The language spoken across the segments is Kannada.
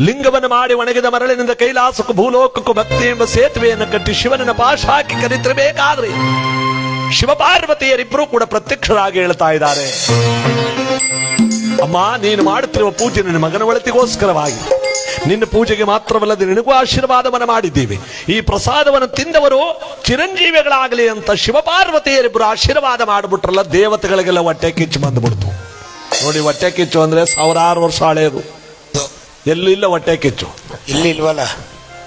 ಲಿಂಗವನ್ನು ಮಾಡಿ ಒಣಗಿದ ಮರಳಿನಿಂದ ಕೈಲಾಸಕ್ಕೂ ಭೂಲೋಕಕ್ಕೂ ಭಕ್ತಿ ಎಂಬ ಸೇತುವೆಯನ್ನು ಕಟ್ಟಿ ಶಿವನ ಪಾಶ ಹಾಕಿ ಕರೆತಿರಬೇಕಾದ್ರೆ ಶಿವಪಾರ್ವತಿಯರಿಬ್ಬರೂ ಕೂಡ ಪ್ರತ್ಯಕ್ಷರಾಗಿ ಹೇಳ್ತಾ ಇದ್ದಾರೆ. ಅಮ್ಮ, ನೀನು ಮಾಡುತ್ತಿರುವ ಪೂಜೆ ನಿನ್ನ ಮಗನ ಒಳತಿಗೋಸ್ಕರವಾಗಿ. ನಿನ್ನ ಪೂಜೆಗೆ ಮಾತ್ರವಲ್ಲದೆ ನಿನಗೂ ಆಶೀರ್ವಾದವನ್ನು ಮಾಡಿದ್ದೀವಿ. ಈ ಪ್ರಸಾದವನ್ನು ತಿಂದವರು ಚಿರಂಜೀವಿಗಳಾಗಲಿ ಅಂತ ಶಿವಪಾರ್ವತಿಯರಿಬ್ಬರು ಆಶೀರ್ವಾದ ಮಾಡಿಬಿಟ್ರಲ್ಲ ದೇವತೆಗಳಿಗೆಲ್ಲ ಹೊಟ್ಟೆ ಕಿಚ್ಚು ಬಂದ್ಬಿಡ್ತು. ನೋಡಿ, ಹೊಟ್ಟೆ ಕಿಚ್ಚು ಅಂದ್ರೆ ಸಾವಿರಾರು ವರ್ಷ ಹಳೆಯದು ಎಲ್ಲೂ ಇಲ್ಲ ಹೊಟ್ಟೆ ಕಿಚ್ಚು. ಇಲ್ಲಿ ಇಲ್ವಲ್ಲ?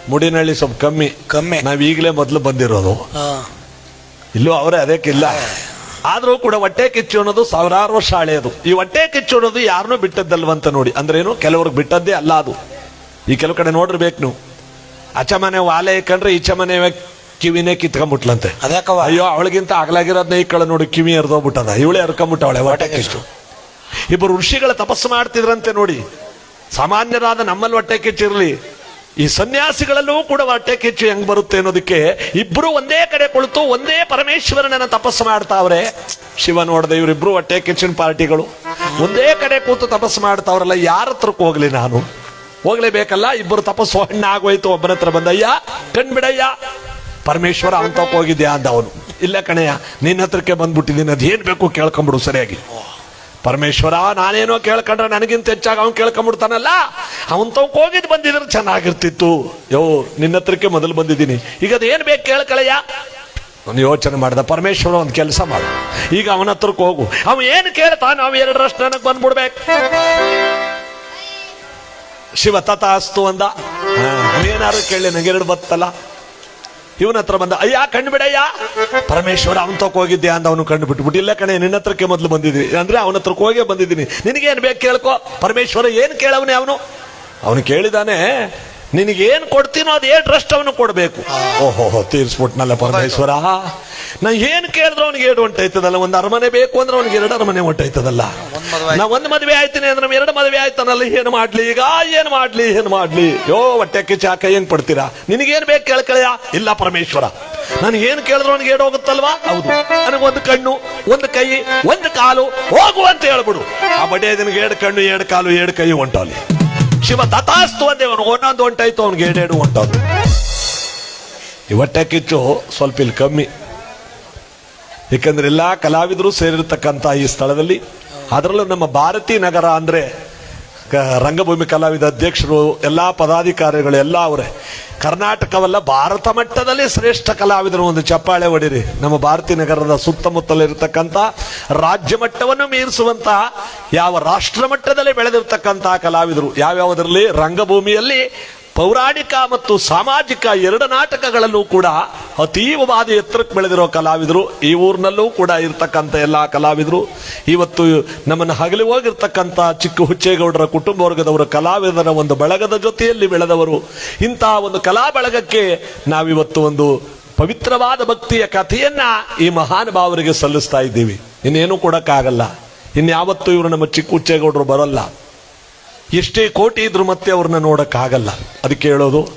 ಮುಡಿನಳ್ಳಿ ಸ್ವಲ್ಪ ಕಮ್ಮಿ. ಕಮ್ಮಿ. ನಾವು ಈಗಲೇ ಮೊದಲು ಬಂದಿರೋದು. ಇಲ್ಲೂ ಅವರೇ ಅದಕ್ಕಿಲ್ಲ. ಆದರೂ ಕೂಡ ಹೊಟ್ಟೆ ಕಿಚ್ಚು ಅನ್ನೋದು ಸಾವಿರಾರು ವರ್ಷ ಹಳೆಯದು. ಈ ಹೊಟ್ಟೆ ಕಿಚ್ಚು ಅನ್ನೋದು ಯಾರನ್ನೂ ಬಿಟ್ಟದ್ದಲ್ವಂತ ನೋಡಿ. ಅಂದ್ರೇನು? ಕೆಲವ್ರಿಗೆ ಬಿಟ್ಟದ್ದೇ ಅಲ್ಲ ಅದು. ಈ ಕೆಲವು ಕಡೆ ನೋಡಿರ್ಬೇಕು ನೀವು. ಅಚಮನೆ ವಾಲೆ ಕಂಡ್ರೆ ಈಚೆ ಮನೆ ಕಿವಿನೇ ಕಿತ್ಕೊಂಡ್ಬಿಟ್ಲಂತೆ? ಅಯ್ಯೋ ಅವಳಿಗಿಂತ ಆಗ್ಲಾಗಿರೋದ್ನ ಇಕ್ಕಳ ನೋಡಿ ಕಿವಿ ಎರ್ದೋಗ್ಬಿಟ್ಟದ. ಇವಳೆ ಹರ್ಕೊಂಬಿಟ್ಟವಳೆ ಹೊಟ್ಟೆ ಕಿಚ್ಚು. ಇಬ್ಬರು ಋಷಿಗಳ ತಪಸ್ಸು ಮಾಡ್ತಿದ್ರಂತೆ ನೋಡಿ. ಸಾಮಾನ್ಯರಾದ ನಮ್ಮಲ್ಲಿ ಹೊಟ್ಟೆ ಕಿಚ್ಚಿರಲಿ ಈ ಸನ್ಯಾಸಿಗಳಲ್ಲೂ ಕೂಡ ಹೊಟ್ಟೆ ಕಿಚ್ಚು ಹೆಂಗ್ ಬರುತ್ತೆ ಅನ್ನೋದಕ್ಕೆ ಇಬ್ರು ಒಂದೇ ಕಡೆ ಕುಳಿತು ಒಂದೇ ಪರಮೇಶ್ವರನನ್ನ ತಪಸ್ಸು ಮಾಡ್ತಾವ್ರೆ. ಶಿವ ನೋಡದೆ ಇವರಿಬ್ರು ಹೊಟ್ಟೆ ಕಿಚ್ಚಿನ ಪಾರ್ಟಿಗಳು. ಒಂದೇ ಕಡೆ ಕೂತು ತಪಸ್ಸು ಮಾಡ್ತಾವ್ರಲ್ಲ, ಯಾರ ಹತ್ರಕ್ಕೆ ಹೋಗ್ಲಿ ನಾನು? ಹೋಗ್ಲೇಬೇಕಲ್ಲ ಇಬ್ಬರು ತಪಸ್ಸು ಹಣ್ಣಾಗೋಯ್ತು ಒಬ್ಬನ ಹತ್ರ ಬಂದಯ್ಯ, ಕಣ್ಬಿಡಯ್ಯ, ಪರಮೇಶ್ವರ ಅವನ್ ತಪ್ಪ ಹೋಗಿದ್ಯಾ ಅಂದ ಅವನು. ಇಲ್ಲ ಕಣಯ್ಯ, ನಿನ್ನ ಹತ್ರಕ್ಕೆ ಬಂದ್ಬಿಟ್ಟಿದ್ದೀನಿ, ಅದೇನ್ ಬೇಕು ಕೇಳ್ಕೊಂಬಿಡು ಸರಿಯಾಗಿ. ಪರಮೇಶ್ವರ, ನಾನೇನೋ ಕೇಳ್ಕೊಂಡ್ರೆ ನನಗಿಂತ ಹೆಚ್ಚಾಗಿ ಅವ್ನು ಕೇಳ್ಕೊಂಬಿಡ್ತಾನಲ್ಲ ಅವನ್ ತವಕ್ ಹೋಗಿದ್ ಬಂದಿದ್ರೆ ಚೆನ್ನಾಗಿರ್ತಿತ್ತು. ಯೋ ನಿನ್ನ ಹತ್ರಕ್ಕೆ ಮೊದಲು ಬಂದಿದ್ದೀನಿ. ಈಗ ಅದೇನ್ ಬೇಕು ಕೇಳ್ಕಳಯ್ಯ ಒಂದು ಯೋಚನೆ ಮಾಡ್ದ, ಪರಮೇಶ್ವರ ಒಂದು ಕೆಲಸ ಮಾಡು. ಈಗ ಅವನ ಹತ್ರಕ್ಕೆ ಹೋಗು. ಅವ ಏನು ಕೇಳ್ತಾ ನಾವು ಎರಡರಷ್ಟು ನನಗೆ ಬಂದ್ಬಿಡ್ಬೇಕು. ಶಿವ ತಥಾಸ್ತು ಅಂದ. ಏನಾದ್ರು ಕೇಳಿ, ನಂಗೆ ಎರಡು ಬತ್ತಲ್ಲ. ಇವನ ಹತ್ರ ಬಂದ, ಅಯ್ಯ, ಕಣ್ಣು ಬಿಡಯ್ಯ. ಪರಮೇಶ್ವರ, ಅವನ ತಕ್ಕ ಹೋಗಿದ್ದೆ ಅಂತ ಅವನು ಕಂಡು ಬಿಟ್ಬಿಟ್ಟು ಇಲ್ಲ ಕಣೆ, ನಿನ್ನ ಹತ್ರಕ್ಕೆ ಮೊದಲು ಬಂದಿದ್ದೀನಿ ಅಂದ್ರೆ ಅವನ ಹತ್ರಕ್ಕೆ ಹೋಗೇ ಬಂದಿದ್ದೀನಿ. ನಿನಗೇನು ಬೇಕು ಕೇಳ್ಕೊ? ಪರಮೇಶ್ವರ, ಏನು ಕೇಳವನೇ ಅವನು? ಅವನು ಕೇಳಿದಾನೆ ನಿನಗೇನ್ ಕೊಡ್ತೀನೋ ಅದೇ ಟ್ರಸ್ಟ್ ಅವನು ಕೊಡಬೇಕು. ಓಹೋ ತೀರ್ಸ್ಬಿಟ್ನಲ್ಲ ಪರಮೇಶ್ವರ. ನಾ ಏನು ಕೇಳಿದ್ರು ಅವನಿಗೆ ಎರಡು ಹೊಂಟೈತದಲ್ಲ ಒಂದು ಅರಮನೆ ಬೇಕು ಅಂದ್ರೆ ಅವನಿಗೆ ಎರಡು ಅರಮನೆ ಹೊಂಟೈತದಲ್ಲ ನಾ ಒಂದು ಮದುವೆ ಆಯ್ತೀನಿ ಅಂದ್ರೆ ಎರಡು ಮದುವೆ ಆಯ್ತಾನಲ್ಲ ಏನು ಮಾಡ್ಲಿ ಈಗ? ಏನು ಮಾಡ್ಲಿ ಏನು ಮಾಡ್ಲಿ? ಯೋ ಹೊಟ್ಟೆ ಚಾಕ ಏನು ಪಡ್ತೀರಾ? ನಿನಗೇನು ಬೇಕು ಕೇಳ್ಕಳೆಯ ಇಲ್ಲ ಪರಮೇಶ್ವರ. ನಾನು ಏನು ಕೇಳಿದ್ರು ಅವನಿಗೆ ಏಡ್ ಹೋಗುತ್ತಲ್ವಾ? ಹೌದು. ನನಗೆ ಒಂದು ಕಣ್ಣು ಒಂದು ಕೈ ಒಂದು ಕಾಲು ಹೋಗು ಅಂತ ಹೇಳ್ಬಿಡು. ಆ ಬಡ್ಡೆ ನಿನಗೆ ಎರಡು ಕಣ್ಣು ಎರಡು ಕಾಲು ಎರಡು ಕೈ ಹೊಂಟವಲ್ಲಿ ಶಿವ ತಥಾಸ್ತು ಅಂದೇವನು ಒಂದೊಂದು ಹೊಂಟಾಯ್ತು, ಅವ್ನಿಗೆ ಏನೇನು ಹೊಂಟೋದು ಈ ಹೊಟ್ಟೆ ಕಿಚ್ಚು ಸ್ವಲ್ಪ ಇಲ್ಲಿ ಕಮ್ಮಿ. ಏಕೆಂದ್ರೆ ಎಲ್ಲ ಕಲಾವಿದರು ಸೇರಿರ್ತಕ್ಕಂಥ ಈ ಸ್ಥಳದಲ್ಲಿ, ಅದರಲ್ಲೂ ನಮ್ಮ ಭಾರತೀ ನಗರ ಅಂದ್ರೆ ರಂಗಭೂಮಿ ಕಲಾವಿದ ಅಧ್ಯಕ್ಷರು ಎಲ್ಲ ಪದಾಧಿಕಾರಿಗಳು, ಎಲ್ಲ ಅವರೇ. ಕರ್ನಾಟಕವಲ್ಲ, ಭಾರತ ಮಟ್ಟದಲ್ಲಿ ಶ್ರೇಷ್ಠ ಕಲಾವಿದರು ಒಂದು ಚಪ್ಪಾಳೆ ಹೊಡಿರಿ. ನಮ್ಮ ಭಾರತೀಯ ನಗರದ ಸುತ್ತಮುತ್ತಲಿರತಕ್ಕಂಥ ರಾಜ್ಯ ಮಟ್ಟವನ್ನು ಮೀರಿಸುವಂತಹ ಯಾವ ರಾಷ್ಟ್ರ ಮಟ್ಟದಲ್ಲಿ ಬೆಳೆದಿರ್ತಕ್ಕಂಥ ಕಲಾವಿದರು. ಯಾವ್ಯಾವುದರಲ್ಲಿ? ರಂಗಭೂಮಿಯಲ್ಲಿ ಪೌರಾಣಿಕ ಮತ್ತು ಸಾಮಾಜಿಕ ಎರಡು ನಾಟಕಗಳಲ್ಲೂ ಕೂಡ ಅತೀವವಾದ ಎತ್ತರಕ್ಕೆ ಬೆಳೆದಿರೋ ಕಲಾವಿದರು. ಈ ಊರಿನಲ್ಲೂ ಕೂಡ ಇರ್ತಕ್ಕಂಥ ಎಲ್ಲ ಕಲಾವಿದರು. ಇವತ್ತು ನಮ್ಮನ್ನು ಹಗಲಿ ಹೋಗಿರ್ತಕ್ಕಂಥ ಚಿಕ್ಕ ಹುಚ್ಚೇಗೌಡರ ಕುಟುಂಬ ವರ್ಗದವರು ಕಲಾವಿದರ ಒಂದು ಬಳಗದ ಜೊತೆಯಲ್ಲಿ ಬೆಳೆದವರು. ಇಂತಹ ಒಂದು ಕಲಾ ಬಳಗಕ್ಕೆ ನಾವಿವತ್ತು ಒಂದು ಪವಿತ್ರವಾದ ಭಕ್ತಿಯ ಕಥೆಯನ್ನ ಈ ಮಹಾನುಭಾವರಿಗೆ ಸಲ್ಲಿಸ್ತಾ ಇದ್ದೀವಿ. ಇನ್ನೇನು ಕೊಡಕ್ಕಾಗಲ್ಲ. ಇನ್ಯಾವತ್ತೂ ಇವರು ನಮ್ಮ ಚಿಕ್ಕ ಹುಚ್ಚೇಗೌಡರು ಬರಲ್ಲ. ಎಷ್ಟೇ ಕೋಟಿ ಇದ್ರು ಮತ್ತೆ ಅವ್ರನ್ನ ನೋಡಕ್ಕಾಗಲ್ಲ. ಅದಕ್ಕೆ ಹೇಳೋದು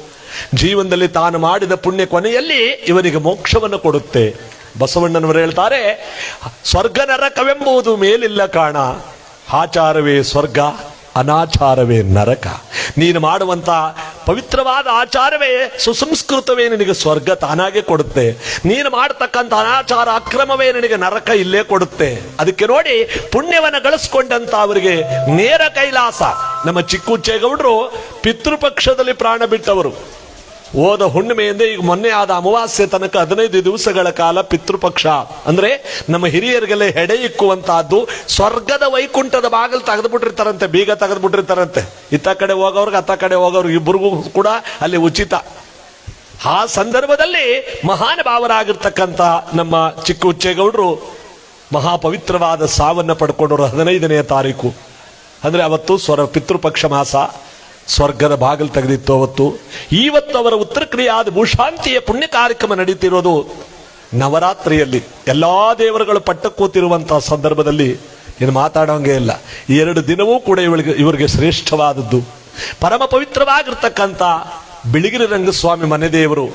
ಜೀವನದಲ್ಲಿ ತಾನು ಮಾಡಿದ ಪುಣ್ಯ ಕೊನೆಯಲ್ಲಿ ಇವನಿಗೆ ಮೋಕ್ಷವನ್ನು ಕೊಡುತ್ತೆ. ಬಸವಣ್ಣನವರು ಹೇಳ್ತಾರೆ, ಸ್ವರ್ಗ ನರಕವೆಂಬುದು ಮೇಲಿಲ್ಲ ಕಾಣ. ಆಚಾರವೇ ಸ್ವರ್ಗ, ಅನಾಚಾರವೇ ನರಕ. ನೀನು ಮಾಡುವಂತ ಪವಿತ್ರವಾದ ಆಚಾರವೇ, ಸುಸಂಸ್ಕೃತವೇ ನಿನಗೆ ಸ್ವರ್ಗ ತಾನಾಗೆ ಕೊಡುತ್ತೆ. ನೀನು ಮಾಡತಕ್ಕಂಥ ಅನಾಚಾರ ಅಕ್ರಮವೇ ನಿನಗೆ ನರಕ ಇಲ್ಲೇ ಕೊಡುತ್ತೆ. ಅದಕ್ಕೆ ನೋಡಿ, ಪುಣ್ಯವನ್ನು ಗಳಿಸ್ಕೊಂಡಂತ ಅವರಿಗೆ ನೇರ ಕೈಲಾಸ. ನಮ್ಮ ಚಿಕ್ಕುಚ್ಚೇಗೌಡರು ಪಿತೃಪಕ್ಷದಲ್ಲಿ ಪ್ರಾಣ ಬಿಟ್ಟವರು. ಹೋದ ಹುಣ್ಣಿಮೆಯಿಂದ ಈಗ ಮೊನ್ನೆ ಆದ ಅಮಾವಾಸ್ಯೆ ತನಕ ಹದಿನೈದು ದಿವಸಗಳ ಕಾಲ ಪಿತೃಪಕ್ಷ. ಅಂದ್ರೆ ನಮ್ಮ ಹಿರಿಯರಿಗೆಲ್ಲ ಹೆಡೆ ಇಕ್ಕುವಂತಹದ್ದು ಸ್ವರ್ಗದ ವೈಕುಂಠದ ಬಾಗಿಲು ತೆಗೆದುಬಿಟ್ಟಿರ್ತಾರಂತೆ, ಬೀಗ ತೆಗೆದುಬಿಟ್ಟಿರ್ತಾರಂತೆ. ಇತ್ತ ಕಡೆ ಹೋಗೋರ್ಗೆ ಅತ್ತ ಕಡೆ ಹೋಗೋರ್ಗೆ ಇಬ್ಬರಿಗೂ ಕೂಡ ಅಲ್ಲಿ ಉಚಿತ. ಆ ಸಂದರ್ಭದಲ್ಲಿ ಮಹಾನ್ ಭಾವರಾಗಿರ್ತಕ್ಕಂಥ ನಮ್ಮ ಚಿಕ್ಕ ಹುಚ್ಚೇಗೌಡರು ಮಹಾಪವಿತ್ರವಾದ ಸಾವನ್ನ ಪಡ್ಕೊಂಡವರು ಹದಿನೈದನೆಯ ತಾರೀಕು. ಅಂದ್ರೆ ಅವತ್ತು ಸ್ವರ ಪಿತೃಪಕ್ಷ ಮಾಸ. ಸ್ವರ್ಗದ ಬಾಗಿಲು ತೆಗೆದಿತ್ತು ಅವತ್ತು. ಇವತ್ತು ಅವರ ಉತ್ತರ ಕ್ರಿಯಾದ ಭೂಶಾಂತಿಯ ಪುಣ್ಯ ಕಾರ್ಯಕ್ರಮ ನಡೀತಿರೋದು ನವರಾತ್ರಿಯಲ್ಲಿ. ಎಲ್ಲಾ ದೇವರುಗಳು ಪಟ್ಟ ಕೂತಿರುವಂತಹ ಸಂದರ್ಭದಲ್ಲಿ ಇನ್ನು ಮಾತಾಡೋಂಗೆ ಇಲ್ಲ. ಎರಡು ದಿನವೂ ಕೂಡ ಇವಳಿಗೆ, ಇವರಿಗೆ ಶ್ರೇಷ್ಠವಾದದ್ದು. ಪರಮ ಪವಿತ್ರವಾಗಿರ್ತಕ್ಕಂಥ ಬಿಳಿಗಿರಿ ರಂಗಸ್ವಾಮಿ ಮನೆ ದೇವರು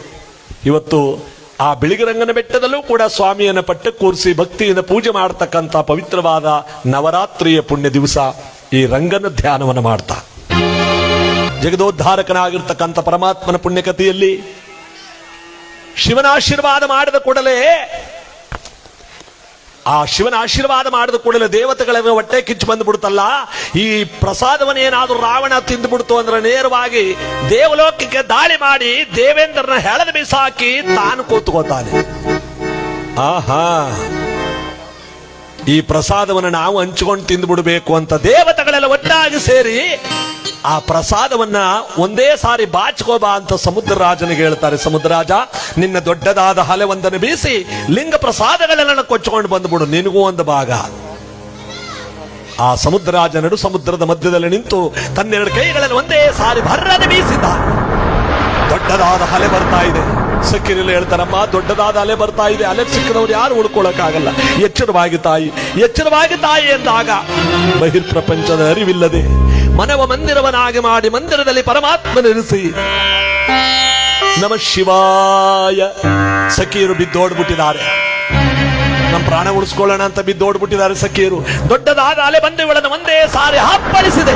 ಇವತ್ತು ಆ ಬಿಳಿಗಿರಂಗನ ಬೆಟ್ಟದಲ್ಲೂ ಕೂಡ ಸ್ವಾಮಿಯನ್ನು ಪಟ್ಟ ಕೂರಿಸಿ ಭಕ್ತಿಯಿಂದ ಪೂಜೆ ಮಾಡತಕ್ಕಂಥ ಪವಿತ್ರವಾದ ನವರಾತ್ರಿಯ ಪುಣ್ಯ ದಿವಸ ಈ ರಂಗನ ಧ್ಯಾನವನ್ನು ಮಾಡ್ತಾ. ಜಗದೋದ್ಧಾರಕನಾಗಿರ್ತಕ್ಕಂಥ ಪರಮಾತ್ಮನ ಪುಣ್ಯಕಥೆಯಲ್ಲಿ ಶಿವನ ಆಶೀರ್ವಾದ ಮಾಡಿದ ಕೂಡಲೇ, ಆ ಶಿವನ ಆಶೀರ್ವಾದ ಮಾಡಿದ ಕೂಡಲೇ ದೇವತೆಗಳ ಹೊಟ್ಟೆ ಕಿಚ್ಚು ಬಂದ್ಬಿಡ್ತಲ್ಲ ಈ ಪ್ರಸಾದವನ್ನೇನಾದ್ರೂ ರಾವಣ ತಿಂದ್ಬಿಡ್ತು ಅಂದ್ರೆ ನೇರವಾಗಿ ದೇವಲೋಕಕ್ಕೆ ದಾಳಿ ಮಾಡಿ ದೇವೇಂದ್ರನ ಹೆಳದ ಬಿಸಾಕಿ ತಾನು ಕೂತ್ಕೋತಾನೆ. ಆಹಾ! ಈ ಪ್ರಸಾದವನ್ನು ನಾವು ಹಂಚಿಕೊಂಡು ತಿಂದ್ಬಿಡ್ಬೇಕು ಅಂತ ದೇವತೆಗಳೆಲ್ಲ ಒಟ್ಟಾಗಿ ಸೇರಿ ಆ ಪ್ರಸಾದವನ್ನ ಒಂದೇ ಸಾರಿ ಬಾಚ್ಕೋಬಾ ಅಂತ ಸಮುದ್ರ ರಾಜನಿಗೆ ಹೇಳ್ತಾರೆ. ಸಮುದ್ರರಾಜ ನಿನ್ನ ದೊಡ್ಡದಾದ ಹಲೆವೊಂದನ್ನು ಬೀಸಿ ಲಿಂಗ ಪ್ರಸಾದಗಳೆಲ್ಲ ಕೊಚ್ಚಿಕೊಂಡು ಬಂದ್ಬಿಡು, ನಿನಗೂ ಒಂದು ಭಾಗ. ಆ ಸಮುದ್ರರಾಜ ನಡು ಸಮುದ್ರದ ಮಧ್ಯದಲ್ಲಿ ನಿಂತು ತನ್ನೆರಡು ಕೈಗಳಲ್ಲಿ ಒಂದೇ ಸಾರಿ ಭರ್ರನೆ ಬೀಸಿದ. ದೊಡ್ಡದಾದ ಹಲೆ ಬರ್ತಾ ಇದೆ. ಸಕ್ಕಿರಿಲ್ಲ ಹೇಳ್ತಾರಮ್ಮ, ದೊಡ್ಡದಾದ ಅಲೆ ಬರ್ತಾ ಇದೆ. ಅಲೆ ಸಿಕ್ಕಿದವ್ರು ಯಾರು ಉಳ್ಕೊಳ್ಳೋಕ್ಕಾಗಲ್ಲ ಎಚ್ಚರವಾಗಿ ತಾಯಿ ಎಚ್ಚರವಾಗಿ ತಾಯಿ ಎಂದಾಗ ಬಹಿರ್ಪ್ರಪಂಚದ ಅರಿವಿಲ್ಲದೆ ಮನವ ಮಂದಿರವನಾಗಿ ಮಾಡಿ ಮಂದಿರದಲ್ಲಿ ಪರಮಾತ್ಮನಿರಿಸಿ ನಮ ಶಿವಾಯ. ಸಖಿಯರು ಬಿದ್ದೋಡ್ಬಿಟ್ಟಿದ್ದಾರೆ. ನಮ್ಮ ಪ್ರಾಣ ಉಳಿಸ್ಕೊಳ್ಳೋಣ ಅಂತ ಬಿದ್ದೋಡ್ಬಿಟ್ಟಿದ್ದಾರೆ ಸಖಿಯರು ದೊಡ್ಡದಾದ ಅಲೆ ಬಂದು ಇವಳನ್ನು ಒಂದೇ ಸಾರಿ ಅಪ್ಪಳಿಸಿದೆ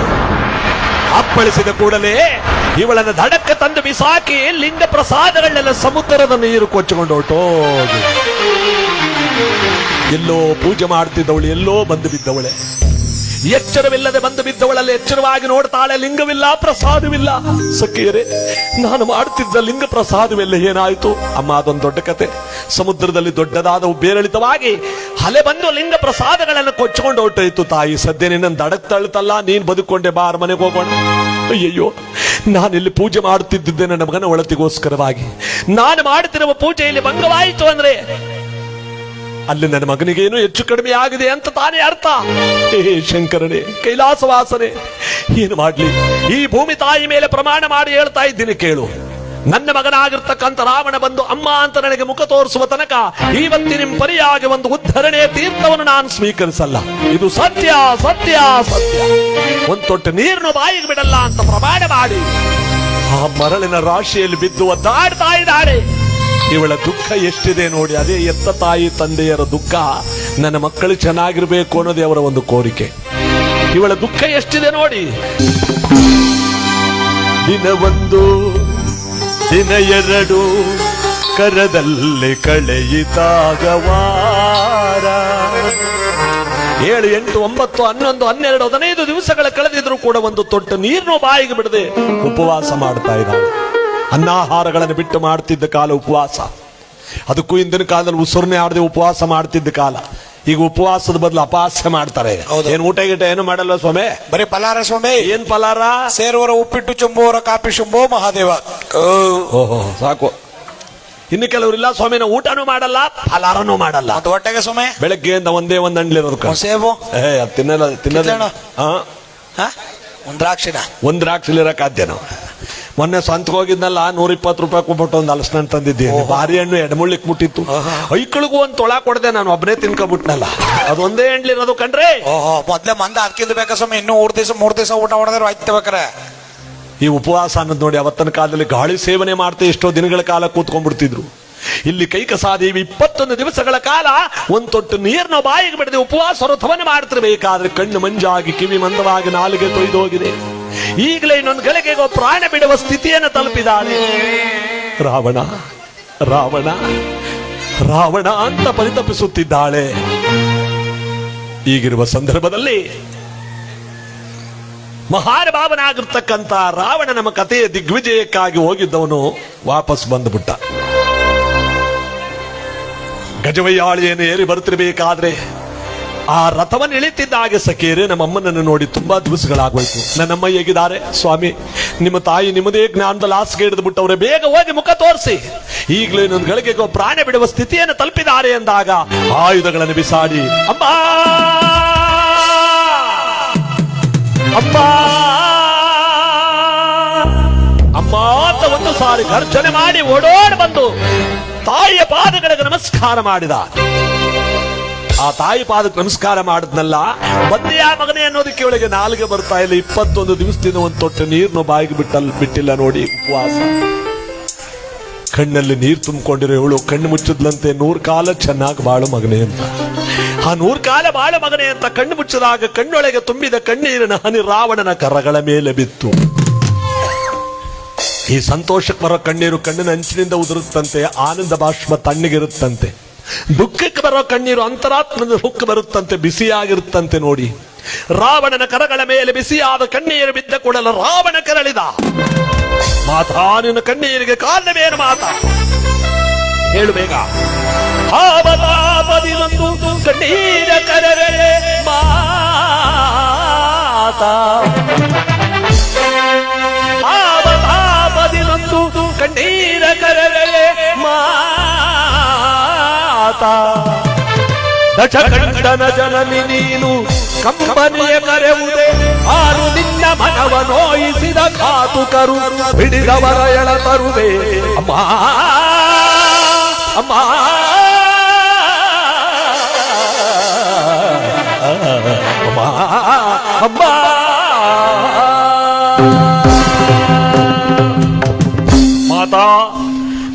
ಅಪ್ಪಳಿಸಿದ ಕೂಡಲೇ ಇವಳನ್ನು ದಡಕ್ಕೆ ತಂದು ಬಿಸಾಕಿ ಲಿಂಗ ಪ್ರಸಾದಗಳನ್ನೆಲ್ಲ ಸಮುದ್ರದ ನೀರು ಕೊಚ್ಚಿಕೊಂಡು ಹೊಟ್ಟೋದು ಎಲ್ಲೋ ಪೂಜೆ ಮಾಡ್ತಿದ್ದವಳು, ಎಲ್ಲೋ ಬಂದು ಬಿದ್ದವಳೆ. ಎಚ್ಚರವಿಲ್ಲದೆ ಬಂದು ಬಿದ್ದವಳಲ್ಲಿ ಎಚ್ಚರವಾಗಿ ನೋಡ್ತಾಳೆ, ಲಿಂಗವಿಲ್ಲ, ಪ್ರಸಾದವಿಲ್ಲ. ಸಖಿಯರೇ, ನಾನು ಮಾಡ್ತಿದ್ದ ಲಿಂಗ ಪ್ರಸಾದವಿಲ್ಲ ಏನಾಯ್ತು? ಅಮ್ಮ, ಅದೊಂದು ದೊಡ್ಡ ಕತೆ. ಸಮುದ್ರದಲ್ಲಿ ದೊಡ್ಡದಾದ ಬೇರಳಿತವಾಗಿ ಹಲೆ ಬಂದು ಲಿಂಗ ಪ್ರಸಾದಗಳನ್ನು ಕೊಚ್ಚಿಕೊಂಡು ಹೊಟ್ಟೋಯ್ತು ತಾಯಿ. ಸದ್ಯ ನಿನ್ನ ದಡಕ್ ತಳ್ತಲ್ಲ ನೀನ್ ಬದುಕೊಂಡೆ ಬಾರ್ ಮನೆಗೆ ಹೋಗೋಣ. ಅಯ್ಯಯ್ಯೋ, ನಾನಿಲ್ಲಿ ಪೂಜೆ ಮಾಡುತ್ತಿದ್ದೆ ನನ್ನ ಮಗನ ಒಳತಿಗೋಸ್ಕರವಾಗಿ. ನಾನು ಮಾಡುತ್ತಿರುವ ಪೂಜೆಯಲ್ಲಿ ಭಂಗವಾಯಿತು ಅಂದ್ರೆ ಅಲ್ಲಿ ನನ್ನ ಮಗನಿಗೇನು ಹೆಚ್ಚು ಕಡಿಮೆ ಆಗಿದೆ ಅಂತ ತಾನೇ ಅರ್ಥ. ಹೇ ಶಂಕರನೇ, ಕೈಲಾಸವಾಸನೆ, ಏನು ಮಾಡಲಿ? ಈ ಭೂಮಿ ತಾಯಿ ಮೇಲೆ ಪ್ರಮಾಣ ಮಾಡಿ ಹೇಳ್ತಾ ಇದ್ದೀನಿ ಕೇಳು. ನನ್ನ ಮಗನಾಗಿರ್ತಕ್ಕಂಥ ರಾವಣ ಬಂದು ಅಮ್ಮ ಅಂತ ನನಗೆ ಮುಖ ತೋರಿಸುವ ತನಕ ಇವತ್ತಿನ ಪರಿಯಾಗಿ ಒಂದು ಉದ್ಧರಣೆ ತೀರ್ಥವನ್ನು ನಾನು ಸ್ವೀಕರಿಸಲ್ಲ. ಇದು ಸತ್ಯ ಸತ್ಯ ಸತ್ಯ. ಒಂದು ತೊಟ್ಟು ನೀರನ್ನು ಬಾಯಿಗೆ ಬಿಡಲ್ಲ ಅಂತ ಪ್ರಮಾಣ ಮಾಡಿ. ಆ ಮರಳಿನ ರಾಶಿಯಲ್ಲಿ ಬಿದ್ದು ಒದ್ದಾಡ್ತಾ ಇದ್ದಾಳೆ. ಇವಳ ದುಃಖ ಎಷ್ಟಿದೆ ನೋಡಿ, ಅದೇ ಎತ್ತ ತಾಯಿ ತಂದೆಯರ ದುಃಖ. ನನ್ನ ಮಕ್ಕಳು ಚೆನ್ನಾಗಿರ್ಬೇಕು ಅನ್ನೋದೇ ಅವರ ಒಂದು ಕೋರಿಕೆ. ಇವಳ ದುಃಖ ಎಷ್ಟಿದೆ ನೋಡಿ. ದಿನ ಒಂದು, ದಿನ ಎರಡು, ಕರದಲ್ಲಿ ಕಳೆಯಿತಾಗವಾರ ಏಳು, ಎಂಟು, ಒಂಬತ್ತು, ಹನ್ನೊಂದು, ಹನ್ನೆರಡು, ಹದಿನೈದು ದಿವಸಗಳ ಕಳೆದಿದ್ರು ಕೂಡ ಒಂದು ತೊಟ್ಟು ನೀರನ್ನು ಬಾಯಿಗೆ ಬಿಡದೆ ಉಪವಾಸ ಮಾಡ್ತಾ ಇದ್ದಾಳೆ. ಅನ್ನಾಹಾರಗಳನ್ನು ಬಿಟ್ಟು ಮಾಡ್ತಿದ್ದ ಕಾಲ ಉಪವಾಸ. ಅದಕ್ಕೂ ಹಿಂದಿನ ಕಾಲದಲ್ಲಿ ಉಸುರ್ನೆ ಆಡದೆ ಉಪವಾಸ ಮಾಡ್ತಿದ್ದ ಕಾಲ. ಈಗ ಉಪವಾಸದ ಬದಲು ಅಪಹಾಸ್ಯ ಮಾಡ್ತಾರೆ. ಏನ್ ಊಟ ಗೀಟ ಏನು ಮಾಡಲ್ಲ ಸ್ವಾಮಿ? ಬರೀ ಪಲಾರ ಸ್ವಾಮಿ. ಏನ್ ಪಲಾರ? ಸೇರುವರ ಉಪ್ಪಿಟ್ಟು ಚುಂಬುವರ ಕಾಪಿ ಶುಂಭೋ ಮಹಾದೇವ. ಓ, ಓಹೋ ಸಾಕು. ಇನ್ನು ಕೆಲವರಿಲ್ಲ ಸ್ವಾಮಿನ ಊಟನು ಮಾಡಲ್ಲ ಫಲಾರನು ಮಾಡಲ್ಲ. ಅದು ಹೊಟ್ಟೆಗೆ ಸ್ವಾಮಿ? ಬೆಳಗ್ಗೆಯಿಂದ ಒಂದೇ ಒಂದ್ ಅಂಡ್ಲಿರೋದಕ್ಕ ಒಂದ್ ಸೇಬು ಏ ತಿನ್ನಲ್ಲ ತಿನ್ನಲ್ಲ? ಹಾ? ಒಂದ್ ದ್ರಾಕ್ಷಿನ ಒಂದ್ ದ್ರಾಕ್ಷಿಲಿರಕ್ಕಾದ್ಯ ನಾವು ಮೊನ್ನೆ ಸ್ವಂತಕ್ಕೆ ಹೋಗಿದ್ನಲ್ಲ ನೂರ ಇಪ್ಪತ್ತು ರೂಪಾಯಿ ಕೊಟ್ಬಿಟ್ಟು ಒಂದು ಅಲಸನ ತಂದಿದ್ದೀನಿ. ಭಾರಿ ಹಣ್ಣು ಎಡಮುಳ್ಳಿಕ್ ಮುಟ್ಟಿತ್ತು. ಐಕಳಿಗೂ ಒಂದು ತೊಳ ಕೊಡದೆ ನಾನು ಒಬ್ಬನೇ ತಿನ್ಕೊಬಿಟ್ನಲ್ಲ. ಅದೊಂದೇ ಹಣ್ಲಿರೋದು ಕಣ್ರಿ. ಓಹೋ ಮೊದ್ಲೇ ಮಂದ ಅದಕ್ಕಿಂತ ಬೇಕಾ ಸ್ವಾಮಿ? ಇನ್ನೂ ಮೂರು ದಿವಸ ಮೂರು ದಿವಸ ಊಟ ಮಾಡಿದ್ರೆ ಆಯ್ತು ಬೇಕಾರೆ ಈ ಉಪವಾಸ ಅನ್ನೋದು ನೋಡಿ ಅವತ್ತಿನ ಕಾಲದಲ್ಲಿ ಗಾಳಿ ಸೇವನೆ ಮಾಡ್ತಾ ಎಷ್ಟೋ ದಿನಗಳ ಕಾಲ ಕೂತ್ಕೊಂಡ್ಬಿಡ್ತಿದ್ರು. ಇಲ್ಲಿ ಕೈಕಸಾದೇವಿ ಇಪ್ಪತ್ತೊಂದು ದಿವಸಗಳ ಕಾಲ ಒಂದು ತೊಟ್ಟು ನೀರನ್ನ ಬಾಯಿಗೆ ಬಿಡದೆ ಉಪವಾಸ ವ್ರತವನ್ನು ಮಾಡ್ತಿರ್ಬೇಕಾದ್ರೆ ಕಣ್ಣು ಮಂಜಾಗಿ ಕಿವಿ ಮಂದವಾಗಿ ನಾಲಿಗೆ ತೊಯ್ದೋಗಿದೆ ಈಗಲೇ ಇನ್ನೊಂದು ಗಳಿಗೆಗೋ ಪ್ರಾಣ ಬಿಡುವ ಸ್ಥಿತಿಯನ್ನು ತಲುಪಿದಾಳೆ ರಾವಣ ರಾವಣ ರಾವಣ ಅಂತ ಪರಿತಪಿಸುತ್ತಿದ್ದಾಳೆ. ಈಗಿರುವ ಸಂದರ್ಭದಲ್ಲಿ ಮಹಾನುಭಾವನಾಗಿರ್ತಕ್ಕಂಥ ರಾವಣ ನಮ್ಮ ಕಥೆಯ ದಿಗ್ವಿಜಯಕ್ಕಾಗಿ ಹೋಗಿದ್ದವನು ವಾಪಸ್ ಬಂದುಬಿಟ್ಟ. ಗಜವಯ್ಯಾಳಿಯನ್ನು ಏರಿ ಬರ್ತಿರ್ಬೇಕಾದ್ರೆ ಆ ರಥವನ್ನು ಇಳಿತಿದ್ದ ಹಾಗೆ ನಮ್ಮ ಅಮ್ಮನನ್ನು ನೋಡಿ ತುಂಬಾ ದಿವಸಗಳಾಗೋಯ್ತು ನನ್ನಮ್ಮ ಹೇಗಿದ್ದಾರೆ? ಸ್ವಾಮಿ, ನಿಮ್ಮ ತಾಯಿ ನಿಮ್ಮದೇ ಜ್ಞಾನದ ಲಾಸ್ಗೆ ಹಿಡಿದು ಬಿಟ್ಟವ್ರೆ, ಬೇಗ ಹೋಗಿ ಮುಖ ತೋರಿಸಿ. ಈಗಲೂ ಇನ್ನೊಂದು ಗಳಿಗೆಗೋ ಪ್ರಾಣ ಬಿಡುವ ಸ್ಥಿತಿಯನ್ನು ತಲುಪಿದ್ದಾರೆ ಎಂದಾಗ ಆಯುಧಗಳನ್ನು ಬಿಸಾಡಿ ಅಮ್ಮ ಅಮ್ಮ ಅಮ್ಮ! ಅಂತ ಒಂದು ಸಾರಿ ಗರ್ಜನೆ ಮಾಡಿ ಓಡೋಡಿ ಬಂದು ತಾಯಿಯ ಪಾದಗಳಿಗೆ ನಮಸ್ಕಾರ ಮಾಡಿದ. ಆ ತಾಯಿ ಪಾದಕ್ಕೆ ನಮಸ್ಕಾರ ಮಾಡಿದ್ನಲ್ಲ ಬಂದೆಯ ಮಗನೇ ಅನ್ನೋದಕ್ಕೆ ಒಳಗೆ ನಾಲ್ಗೆ ಬರ್ತಾ ಇಲ್ಲ. ಇಪ್ಪತ್ತೊಂದು ದಿವಸದಿಂದ ಒಂದು ತೊಟ್ಟು ನೀರನ್ನು ಬಾಯಿಗೆ ಬಿಟ್ಟಲ್ ಬಿಟ್ಟಿಲ್ಲ ನೋಡಿ, ಉಪವಾಸ. ಕಣ್ಣಲ್ಲಿ ನೀರು ತುಂಬಿಕೊಂಡಿರೋ ಇವಳು ಕಣ್ಣು ಮುಚ್ಚಿದ್ಲಂತೆ, ನೂರು ಕಾಲ ಚೆನ್ನಾಗಿ ಬಾಳು ಮಗನೇ ಅಂತ. ಆ ನೂರು ಕಾಲ ಬಾಳು ಮಗನೇ ಅಂತ ಕಣ್ಣು ಮುಚ್ಚಿದಾಗ ಕಣ್ಣೊಳಗೆ ತುಂಬಿದ ಕಣ್ಣೀರಿನ ಹನಿ ರಾವಣನ ಕರಗಳ ಮೇಲೆ ಬಿತ್ತು. ಈ ಸಂತೋಷಕ್ಕೆ ಬರೋ ಕಣ್ಣೀರು ಕಣ್ಣಿನ ಅಂಚಿನಿಂದ ಉದುರುತ್ತಂತೆ, ಆನಂದ ಬಾಷ್ಪ ತಣ್ಣಗಿರುತ್ತಂತೆ. ದುಃಖಕ್ಕೆ ಬರೋ ಕಣ್ಣೀರು ಅಂತರಾತ್ಮದ ಹುಕ್ಕು ಬರುತ್ತಂತೆ, ಬಿಸಿಯಾಗಿರುತ್ತಂತೆ ನೋಡಿ. ರಾವಣನ ಕರಗಳ ಮೇಲೆ ಬಿಸಿಯಾದ ಕಣ್ಣೀರು ಬಿದ್ದ ಕೂಡಲ ರಾವಣ ಕೆರಳಿದ. ಮಾತಾ, ನಿನ್ನ ಕಣ್ಣೀರಿಗೆ ಕಾರಣವೇನು ಮಾತಾ? ಹೇಳು ಬೇಗ. ಆಪದಾಪದಿನೊಂದು ಕಣ್ಣೀರ ಕರಗಳೇ ಮಾತಾ. ದಶಕಂಠನ ಜನನಿ ನೀನು ಕಂಪನಿಯ ಕರೆವುದೇ ಆರು ನಿನ್ನ ಮನವ ನೋಯಿಸಿದ ಕಾತುಕರು ಹಿಡಿದವರ ಎಳ ತರುವೆ ಅಮ್ಮ ಅಮ್ಮ ಅಮ್ಮ ಅಮ್ಮ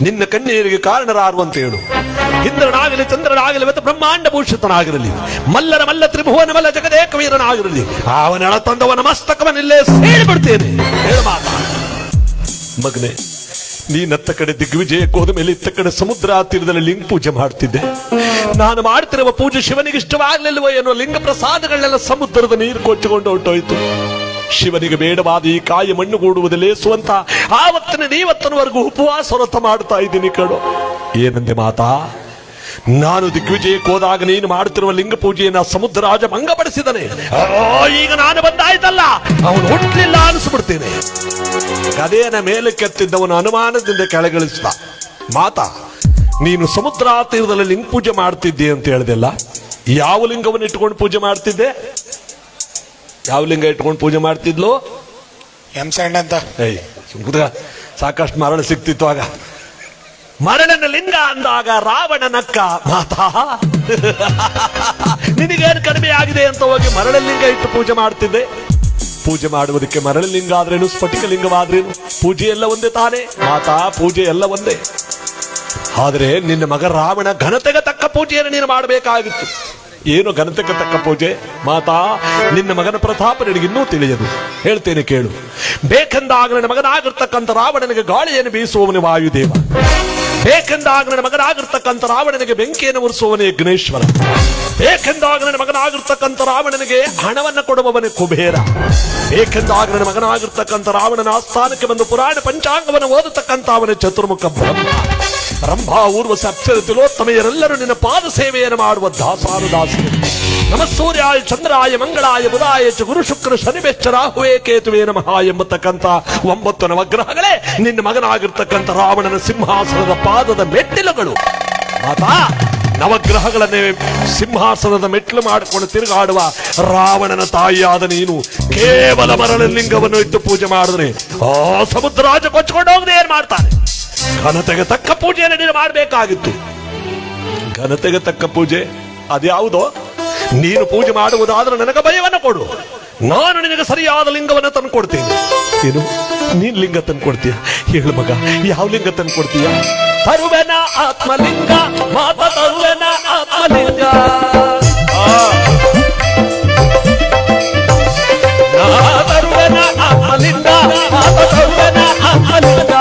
ನಿನ್ನ ಕಣ್ಣೀರಿಗೆ ಕಾರಣರಾರುವಂತ ಹೇಳು ಇಂದ್ರನಾಗಲಿ ಚಂದ್ರನಾಗಲಿ ಮತ್ತು ಬ್ರಹ್ಮಾಂಡ ಭೂಷಿತನಾಗಿರಲಿ. ಮಲ್ಲರ ಮಲ್ಲ ತ್ರಿಭುವನ ಮಲ್ಲ ಜಗದೇಕ ವೀರನಾಗಿರಲಿ. ಅವನ ತಂದವನ ಮಸ್ತಕವನ್ನಿಲ್ಲೇ ಸೇರಿ ಬಿಡ್ತೇನೆ. ಹೇಳು ಮಾತಾ. ಮಗನೇ ನೀನತ್ತ ಕಡೆ ದಿಗ್ವಿಜಯಕ್ಕೆ ಹೋದ ಮೇಲೆ ಇತ್ತ ಕಡೆ ಸಮುದ್ರ ತೀರದಲ್ಲಿ ಲಿಂಗ ಪೂಜೆ ಮಾಡ್ತಿದ್ದೆ. ನಾನು ಮಾಡ್ತಿರುವ ಪೂಜೆ ಶಿವನಿಗೆ ಇಷ್ಟವಾಗಲಿಲ್ವ ಎನ್ನುವ ಲಿಂಗ ಪ್ರಸಾದಗಳನ್ನೆಲ್ಲ ಸಮುದ್ರದ ನೀರು ಕೊಚ್ಚಿಕೊಂಡು ಹೊರಟೋಯ್ತು. ಶಿವನಿಗೆ ಬೇಡವಾದ ಈ ಕಾಯಿ ಮಣ್ಣುಗೂಡುವುದು ಲೇಸುವಂತ ಆವತ್ತಿನ ನೀವತ್ತನವರೆಗೂ ಉಪವಾಸ ವ್ರತ ಮಾಡ್ತಾ ಇದ್ದೀನಿ ಕಣೋ ಏನಂದೆ ಮಾತಾ? ನಾನು ದಿಗ್ವಿಜಯಕ್ಕೆ ಹೋದಾಗ ನೀನು ಮಾಡುತ್ತಿರುವ ಲಿಂಗ ಪೂಜೆಯನ್ನ ಸಮುದ್ರ ರಾಜ ಭಂಗಪಡಿಸಿದನೆ ಈಗ ನಾನು ಬಂದಾಯ್ತಲ್ಲ, ಅವನು ಹುಟ್ಟಲಿಲ್ಲ ಅನಿಸ್ಬಿಡ್ತೇನೆ. ಗದೆಯನ ಮೇಲೆ ಕೆತ್ತಿದ್ದವನು ಅನುಮಾನದಿಂದ ಕೆಳಗಿಳಿಸಿದ. ಮಾತಾ, ನೀನು ಸಮುದ್ರ ತೀರದಲ್ಲಿ ಲಿಂಗ ಪೂಜೆ ಮಾಡ್ತಿದ್ದೆ ಅಂತ ಹೇಳ್ದೆಲ್ಲ ಯಾವ ಲಿಂಗವನ್ನು ಇಟ್ಕೊಂಡು ಪೂಜೆ ಮಾಡ್ತಿದ್ದೆ? ಯಾವ ಲಿಂಗ ಇಟ್ಕೊಂಡು ಪೂಜೆ ಮಾಡ್ತಿದ್ಲು? ಎಂ ಸಣ್ಣ ಅಂತ. ಏಯ್ ಸಾಕಷ್ಟು ಮರಣ ಸಿಕ್ತಿತ್ತು ಆಗ. ಮರಳನ ಲಿಂಗ ಅಂದಾಗ ರಾವಣನಕ್ಕ ಮಾತಾ. ನಿನಗೇನು ಕಡಿಮೆ ಆಗಿದೆ ಅಂತ ಹೋಗಿ ಮರಳಲಿಂಗ ಇಟ್ಟು ಪೂಜೆ ಮಾಡ್ತಿದ್ದೆ. ಪೂಜೆ ಮಾಡುವುದಕ್ಕೆ ಮರಳ ಲಿಂಗ ಆದ್ರೇನು? ಸ್ಫಟಿಕ ಲಿಂಗವಾದ್ರೇನು? ಪೂಜೆ ಎಲ್ಲ ಒಂದೇ ತಾನೇ? ಮಾತಾ ಪೂಜೆ ಎಲ್ಲ ಒಂದೇ. ಆದರೆ ನಿನ್ನ ಮಗ ರಾವಣ ಘನತೆಗೆ ತಕ್ಕ ಪೂಜೆಯನ್ನು ನೀನು ಮಾಡಬೇಕಾಗಿತ್ತು. ಏನು ಘನತೆಗೆ ತಕ್ಕ ಪೂಜೆ? ಮಾತಾ, ನಿನ್ನ ಮಗನ ಪ್ರತಾಪ ನಿನಗೆ ಇನ್ನೂ ತಿಳಿಯದು. ಹೇಳ್ತೇನೆ ಕೇಳು. ಬೇಕೆಂದಾಗ ನನ್ನ ಮಗನಾಗಿರ್ತಕ್ಕಂಥ ರಾವಣನಿಗೆ ಗಾಳಿಯನ್ನು ಬೀಸುವವನು ವಾಯುದೇವ. ಬೇಕೆಂದಾಗ ನನ್ನ ಮಗನಾಗಿರ್ತಕ್ಕಂಥ ರಾವಣನಿಗೆ ಬೆಂಕಿಯನ್ನು ಉರಿಸುವವನೇ ಗಣೇಶ್ವರ ಬೇಕೆಂದಾಗ ನನ್ನ ಮಗನಾಗಿರ್ತಕ್ಕಂಥ ರಾವಣನಿಗೆ ಹಣವನ್ನು ಕೊಡುವವನೇ ಕುಬೇರ. ಬೇಕೆಂದಾಗ ನನ್ನ ಮಗನಾಗಿರ್ತಕ್ಕಂಥ ರಾವಣನ ಆಸ್ಥಾನಕ್ಕೆ ಬಂದು ಪುರಾಣ ಪಂಚಾಂಗವನ್ನು ಓದತಕ್ಕಂಥ ಅವನೇ ಚತುರ್ಮುಖ ಬ್ರಹ್ಮ. ರಂಭಾ ಊರ್ವ ಅಕ್ಷರ, ತಿಲೋತ್ತಮೆಯರೆಲ್ಲರೂ ನಿನ್ನ ಪಾದ ಸೇವೆಯನ್ನು ಮಾಡುವ ದಾಸಾನು ನಮ ಸೂರ್ಯಾಯ ಚಂದ್ರಾಯ ಮಂಗಳಾಯ ಬುಧಾಯ ಚ ಗುರು ಶುಕ್ರ ಶನಿವೆಚ್ಚ ರಾಹುವೇ ಕೇತುವೆ ನಮಃ ಎಂಬತಕ್ಕಂತ ಒಂಬತ್ತು ನವಗ್ರಹಗಳೇ, ನಿನ್ನ ಮಗನಾಗಿರ್ತಕ್ಕಂಥ ರಾವಣನ ಸಿಂಹಾಸನದ ಪಾದದ ಮೆಟ್ಟಿಲುಗಳು. ಮಾತಾ, ನವಗ್ರಹಗಳನ್ನೇ ಸಿಂಹಾಸನದ ಮೆಟ್ಟಿಲು ಮಾಡಿಕೊಂಡು ತಿರುಗಾಡುವ ರಾವಣನ ತಾಯಿಯಾದ ನೀನು ಕೇವಲ ಮರಳ ಲಿಂಗವನ್ನು ಇಟ್ಟು ಪೂಜೆ ಮಾಡಿದ್ರೆ ಆ ಸಮುದ್ರ ರಾಜ ಕೊಚ್ಕೊಂಡು ಹೋಗದೆ ಏನ್ ಮಾಡ್ತಾನೆ? ಘನತೆಗೆ ತಕ್ಕ ಪೂಜೆಯನ್ನು ನೀನು ಮಾಡಬೇಕಾಗಿತ್ತು. ಘನತೆಗೆ ತಕ್ಕ ಪೂಜೆ ಅದ್ಯಾವುದೋ? ನೀನು ಪೂಜೆ ಮಾಡುವುದಾದ್ರೆ ನನಗೆ ಭಯವನ್ನು ಕೊಡು. ನಾನು ನಿನಗೆ ಸರಿಯಾದ ಲಿಂಗವನ್ನು ತಂದು ಕೊಡ್ತೀನಿ ಏನು? ನೀನ್ ಲಿಂಗ ತಂದು ಕೊಡ್ತೀಯ ಹೇಳು ಮಗ, ಯಾವ ಲಿಂಗ ತಂದು ಕೊಡ್ತೀಯ ತರುವೆನ ಆತ್ಮಲಿಂಗ, ಮಾತ ತರುವೆನ ಆತ್ಮಲಿಂಗ. ತರುವೆನ ಆತ್ಮಲಿಂಗ, ಮಾತ ತರುವೆನ ಆತ್ಮಲಿಂಗ.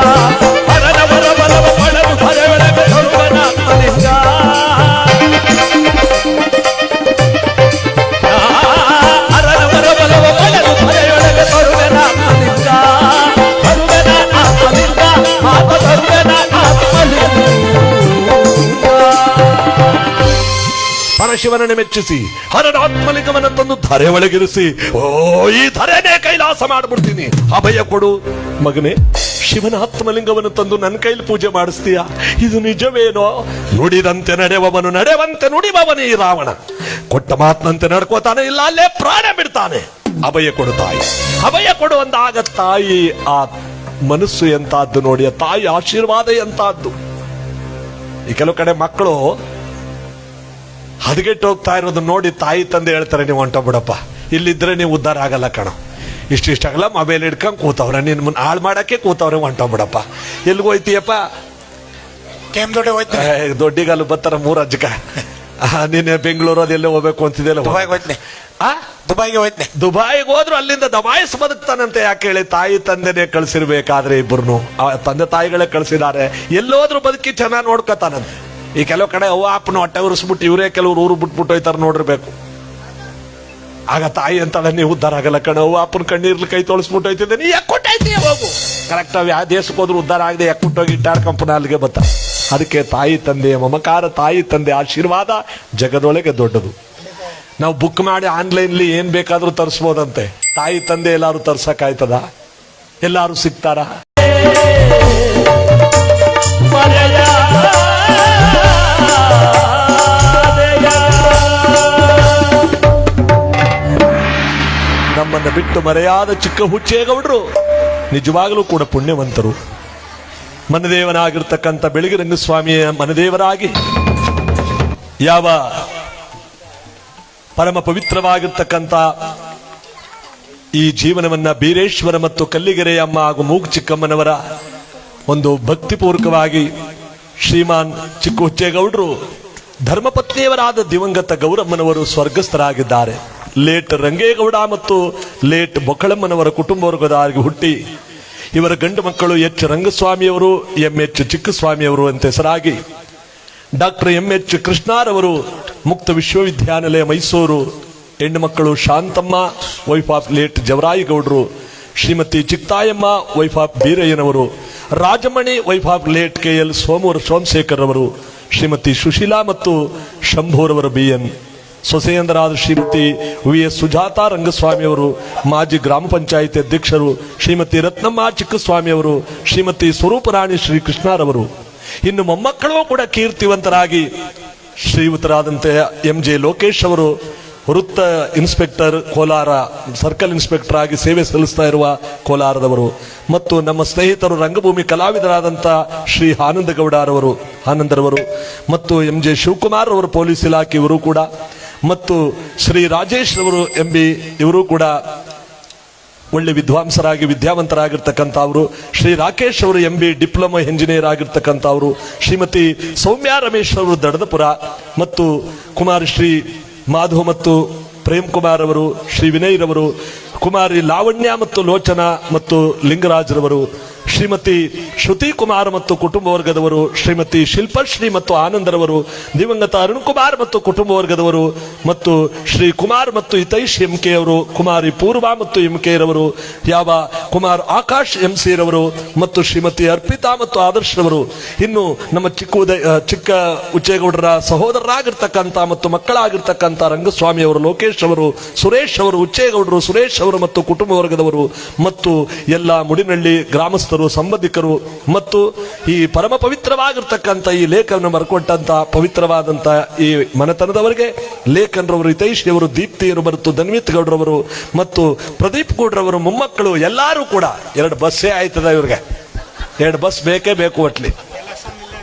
ಪರಶಿವನನ್ನು ಮೆಚ್ಚಿಸಿ, ಹರಡ ಆತ್ಮಲಿಂಗವನ್ನು ತಂದು ಧರೆ ಒಳಗಿರಿಸಿ, ಓ, ಈ ಧರೆನೇ ಕೈಲಾಸ ಮಾಡ್ಬಿಡ್ತೀನಿ. ಅಭಯ ಕೊಡು. ಮಗನೇ, ಶಿವನ ಆತ್ಮಲಿಂಗವನ್ನು ತಂದು ನನ್ನ ಕೈಲಿ ಪೂಜೆ ಮಾಡಿಸ್ತೀಯ? ಇದು ನಿಜವೇನೋ? ನುಡಿದಂತೆ ನಡೆವವನು, ನಡೆವಂತೆ ನುಡಿಬವನೇ ಈ ರಾವಣ. ಕೊಟ್ಟ ಮಾತನಂತೆ ನಡ್ಕೋತಾನೆ ಇಲ್ಲ ಅಲ್ಲೇ ಪ್ರಾಣ ಬಿಡ್ತಾನೆ. ಅಭಯ ಕೊಡು ತಾಯಿ. ಅಭಯ ಕೊಡು ಅಂದಾಗ ತಾಯಿ, ಆ ಮನಸ್ಸು ಎಂತಾದ್ದು ನೋಡಿ ತಾಯಿ ಆಶೀರ್ವಾದ ಎಂತಾದ್ದು. ಈ ಕೆಲವು ಕಡೆ ಮಕ್ಕಳು ಹದಗೆಟ್ಟು ಹೋಗ್ತಾ ಇರೋದು ನೋಡಿ ತಾಯಿ ತಂದೆ ಹೇಳ್ತಾರೆ ನೀವು ಹೊಂಟೋಗ್ಬಿಡಪ್ಪ ಇಲ್ಲಿದ್ರೆ ನೀವು ಉದ್ಧಾರ ಆಗಲ್ಲ ಕಣೋ. ಇಷ್ಟಿಷ್ಟಾಗಲ್ಲ ಮೊಬೈಲ್ ಹಿಡ್ಕೊಂಡು ಕೂತವ್ರೆ. ನಿನ್ ಮುನ್ ಹಾಳು ಮಾಡೋಕ್ಕೆ ಕೂತವ್ರೆ ಹೊಂಟೋಗ್ಬಿಡಪ್ಪ ಎಲ್ಲಿಗೆ ಹೋಯ್ತೀಯಪ್ಪ? ದೊಡ್ಡಿಗಾಲು ಬರ್ತಾರ ಹೋಯ್ತು ಏ, ದೊಡ್ಡಿಗಲ್ಲು ಬತ್ತಾರ ಮೂರ್ ಅಜ್ಜಕ. ನೀನೆ ಬೆಂಗಳೂರು ಅದೆಲ್ಲ ಹೋಗ್ಬೇಕು ಅಂತಿದೆಯಲ್ಲ ದುಬೈಗೆ ಹೋಯ್ತೀನಿ. ಆ? ಹೋಯ್ತೀನಿ. ದುಬಾಯಿಗೆ ಹೋದ್ರು ಅಲ್ಲಿಂದ ದಬಾಯಿಸ್ ಬದುಕ್ತಾನಂತೆ ಯಾಕೆ ಹೇಳಿ? ತಾಯಿ ತಂದೆನೇ ಕಳ್ಸಿರ್ಬೇಕಾದ್ರೆ ಇಬ್ಬರು ತಂದೆ ತಾಯಿಗಳೇ ಕಳ್ಸಿದ್ದಾರೆ ಎಲ್ಲೋದ್ರು ಬದುಕಿ ಚೆನ್ನಾಗಿ ನೋಡ್ಕೊತಾನಂತೆ. ಈ ಕೆಲವು ಕಡೆ ಅವ್ವ ಅಪ್ಪನ ಹೊಟ್ಟೆ ಉರಿಸ್ಬಿಟ್ಟು ಇವರೇ ಕೆಲವ್ರು ಊರು ಬಿಟ್ಬಿಟ್ಟು ಹೋಯ್ತಾರ ನೋಡಿರ್ಬೇಕು. ಆಗ ತಾಯಿ ಅಂತಾಳೆ ನೀವು ಉದ್ಧಾರ ಆಗಲ್ಲ ಕಣ, ಅವ್ವ ಅಪ್ಪನ ಕಣ್ಣೀರ್ಲಿ ಕೈ ತೊಳಸ್ಬಿಟ್ಟು ಹೋಯ್ತಿದ್ದೆ. ನೀ ಯಾಕೆ ಕೊಟ್ಟಾಯ್ತೀಯ ಹೋಗು ಕರೆಕ್ಟ್ ಅವ್ ಯಾವ ದೇಶಕ್ಕೆ ಹೋದ್ರು ಉದ್ಧಾರ ಆಗದೆ ಯಾಕೆ ಹೋಗಿ ಇಟ್ಟಾಡ್ಕಂಪನ ಅಲ್ಲಿಗೆ ಬತ್ತ ಅದಕ್ಕೆ ತಾಯಿ ತಂದೆಯ ಮಮಕಾರ ತಾಯಿ ತಂದೆ ಆಶೀರ್ವಾದ ಜಗದೊಳಗೆ ದೊಡ್ಡದು. ನಾವು ಬುಕ್ ಮಾಡಿ ಆನ್ಲೈನ್ಲಿ ಏನ್ ಬೇಕಾದ್ರೂ ತರಿಸ್ಬೋದಂತೆ. ತಾಯಿ ತಂದೆ ಎಲ್ಲಾರು ತರ್ಸಕ್ ಆಯ್ತದ? ಎಲ್ಲಾರು ಸಿಗ್ತಾರ? ನಮ್ಮನ್ನ ಬಿಟ್ಟು ಮರೆಯಾದ ಚಿಕ್ಕ ಹುಚ್ಚೇಗೌಡರು ನಿಜವಾಗಲೂ ಕೂಡ ಪುಣ್ಯವಂತರು. ಮನದೇವನಾಗಿರ್ತಕ್ಕಂಥ ಬೆಳಗಿರಂಗ ಸ್ವಾಮಿಯ ಮನದೇವರಾಗಿ ಯಾವ ಪರಮ ಪವಿತ್ರವಾಗಿರ್ತಕ್ಕಂಥ ಈ ಜೀವನವನ್ನ ಬೀರೇಶ್ವರ ಮತ್ತು ಕಲ್ಲಿಗೆರೆ ಅಮ್ಮ ಹಾಗೂ ಮೂಗು ಚಿಕ್ಕಮ್ಮನವರ ಒಂದು ಭಕ್ತಿಪೂರ್ವಕವಾಗಿ ಶ್ರೀಮಾನ್ ಚಿಕ್ಕ ಹುಚ್ಚೇಗೌಡರು ಧರ್ಮಪತ್ನಿಯವರಾದ ದಿವಂಗತ ಗೌರಮ್ಮನವರು ಸ್ವರ್ಗಸ್ಥರಾಗಿದ್ದಾರೆ. ಲೇಟ್ ರಂಗೇಗೌಡ ಮತ್ತು ಲೇಟ್ ಬೊಕ್ಕಳಮ್ಮನವರ ಕುಟುಂಬ ವರ್ಗದವರಿಗೆ ಹುಟ್ಟಿ ಇವರ ಗಂಡು ಮಕ್ಕಳು ಎಚ್ ರಂಗಸ್ವಾಮಿಯವರು, ಎಂ ಎಚ್ ಚಿಕ್ಕಸ್ವಾಮಿಯವರು ಅಂತ ಹೆಸರಾಗಿ ಡಾಕ್ಟರ್ ಎಂ ಎಚ್ ಕೃಷ್ಣಾರವರು ಮುಕ್ತ ವಿಶ್ವವಿದ್ಯಾನಿಲಯ ಮೈಸೂರು, ಹೆಣ್ಣು ಮಕ್ಕಳು ಶಾಂತಮ್ಮ ವೈಫ್ ಆಫ್ ಲೇಟ್ ಜವರಾಯಿಗೌಡರು, Shrimati Chiktayamma wife of ಬೀರಯ್ಯನವರು, Rajamani wife of late K L ಸೋಮೂರ್ Somashekar ಅವರು ಶ್ರೀಮತಿ ಸುಶೀಲಾ ಮತ್ತು ಶಂಭೂರವರ ಬಿ ಎನ್. ಸೊಸೆಯಂದರಾದ ಶ್ರೀಮತಿ ವಿ ಎಸ್ ಸುಜಾತಾ ರಂಗಸ್ವಾಮಿ ಅವರು, ಮಾಜಿ ಗ್ರಾಮ ಪಂಚಾಯಿತಿ ಅಧ್ಯಕ್ಷರು ಶ್ರೀಮತಿ ರತ್ನಮ್ಮ ಚಿಕ್ಕಸ್ವಾಮಿ ಅವರು, ಶ್ರೀಮತಿ ಸ್ವರೂಪರಾಣಿ ಶ್ರೀ ಕೃಷ್ಣರವರು. ಇನ್ನು ಮೊಮ್ಮಕ್ಕಳು ಕೂಡ ಕೀರ್ತಿವಂತರಾಗಿ ಶ್ರೀಯುತರಾದಂತೆ ಎಂ ಜೆ ಲೋಕೇಶ್ ಅವರು, ವೃತ್ತ ಇನ್ಸ್ಪೆಕ್ಟರ್ ಕೋಲಾರ, ಸರ್ಕಲ್ ಇನ್ಸ್ಪೆಕ್ಟರ್ ಆಗಿ ಸೇವೆ ಸಲ್ಲಿಸ್ತಾ ಇರುವ ಕೋಲಾರದವರು. ಮತ್ತು ನಮ್ಮ ಸ್ನೇಹಿತರು ರಂಗಭೂಮಿ ಕಲಾವಿದರಾದಂಥ ಶ್ರೀ ಆನಂದಗೌಡರವರು, ಆನಂದರವರು, ಮತ್ತು ಎಂ ಜೆ ಶಿವಕುಮಾರ್ ಅವರು, ಪೊಲೀಸ್ ಇಲಾಖೆಯವರು ಕೂಡ ಮತ್ತು ಶ್ರೀ ರಾಜೇಶ್ ಅವರು ಎಂಬಿ ಇವರು ಕೂಡ ಒಳ್ಳೆ ವಿದ್ವಾಂಸರಾಗಿ ವಿದ್ಯಾವಂತರಾಗಿರ್ತಕ್ಕಂಥವ್ರು ಶ್ರೀ ರಾಕೇಶ್ ಅವರು ಎಂ ಬಿ ಡಿಪ್ಲೊಮಾ ಇಂಜಿನಿಯರ್ ಆಗಿರ್ತಕ್ಕಂಥವ್ರು ಶ್ರೀಮತಿ ಸೌಮ್ಯ ರಮೇಶ್ ಅವರು ದಡದಪುರ ಮತ್ತು ಕುಮಾರ್ ಶ್ರೀ ಮಾಧು ಮತ್ತು ಪ್ರೇಮ್ ಕುಮಾರ್ ಅವರು, ಶ್ರೀ ವಿನಯ್ರವರು ಕುಮಾರಿ ಲಾವಣ್ಯ ಮತ್ತು ಲೋಚನ ಮತ್ತು ಲಿಂಗರಾಜ್ರವರು ಶ್ರೀಮತಿ ಶ್ರುತಿ ಕುಮಾರ್ ಮತ್ತು ಕುಟುಂಬ ವರ್ಗದವರು ಶ್ರೀಮತಿ ಶಿಲ್ಪಶ್ರೀ ಮತ್ತು ಆನಂದರವರು, ದಿವಂಗತ ಅರುಣ್ ಕುಮಾರ್ ಮತ್ತು ಕುಟುಂಬ ವರ್ಗದವರು ಮತ್ತು ಶ್ರೀ ಕುಮಾರ್ ಮತ್ತು ಹಿತೈಷ್ ಎಂ ಕೆ ಅವರು, ಕುಮಾರಿ ಪೂರ್ವ ಮತ್ತು ಎಂ ಕೆ ರವರು, ಯಾವ ಕುಮಾರ್ ಆಕಾಶ್ ಎಂ ಸಿ ರವರು ಮತ್ತು ಶ್ರೀಮತಿ ಅರ್ಪಿತಾ ಮತ್ತು ಆದರ್ಶ್ ರವರು. ಇನ್ನು ನಮ್ಮ ಚಿಕ್ಕ ಚಿಕ್ಕ ಉಚ್ಚೇಗೌಡರ ಸಹೋದರರಾಗಿರ್ತಕ್ಕಂಥ ಮತ್ತು ಮಕ್ಕಳಾಗಿರ್ತಕ್ಕಂಥ ರಂಗಸ್ವಾಮಿ ಅವರು, ಲೋಕೇಶ್ ಅವರು, ಸುರೇಶ್ ಅವರು, ಉಚ್ಚೇಗೌಡರು, ಸುರೇಶ್ ಅವರು ಮತ್ತು ಕುಟುಂಬ ವರ್ಗದವರು ಮತ್ತು ಎಲ್ಲ ಮುಡಿನಳ್ಳಿ ಗ್ರಾಮಸ್ಥರು ಸಂಬಂಧಿಕರು ಮತ್ತು ಈ ಪರಮ ಪವಿತ್ರವಾಗಿರ್ತಕ್ಕಂಥ ಈ ಲೇಖನ ಬರ್ಕೊಟ್ಟಂತ ಪವಿತ್ರವಾದಂತ ಈ ಮನೆತನದವರಿಗೆ ಲೇಖನ್ರವರು, ಹಿತೈಷಿಯವರು, ದೀಪ್ತಿಯರು ಮತ್ತು ಧನ್ವಿತ್ ಗೌಡ್ರವರು ಮತ್ತು ಪ್ರದೀಪ್ ಗೌಡ್ರವರು, ಮೊಮ್ಮಕ್ಕಳು ಎಲ್ಲರೂ ಕೂಡ ಎರಡು ಬಸ್ಸೇ ಆಯ್ತದ ಇವ್ರಿಗೆ. ಎರಡು ಬಸ್ ಬೇಕೇ ಬೇಕು ಒಟ್ಲಿ.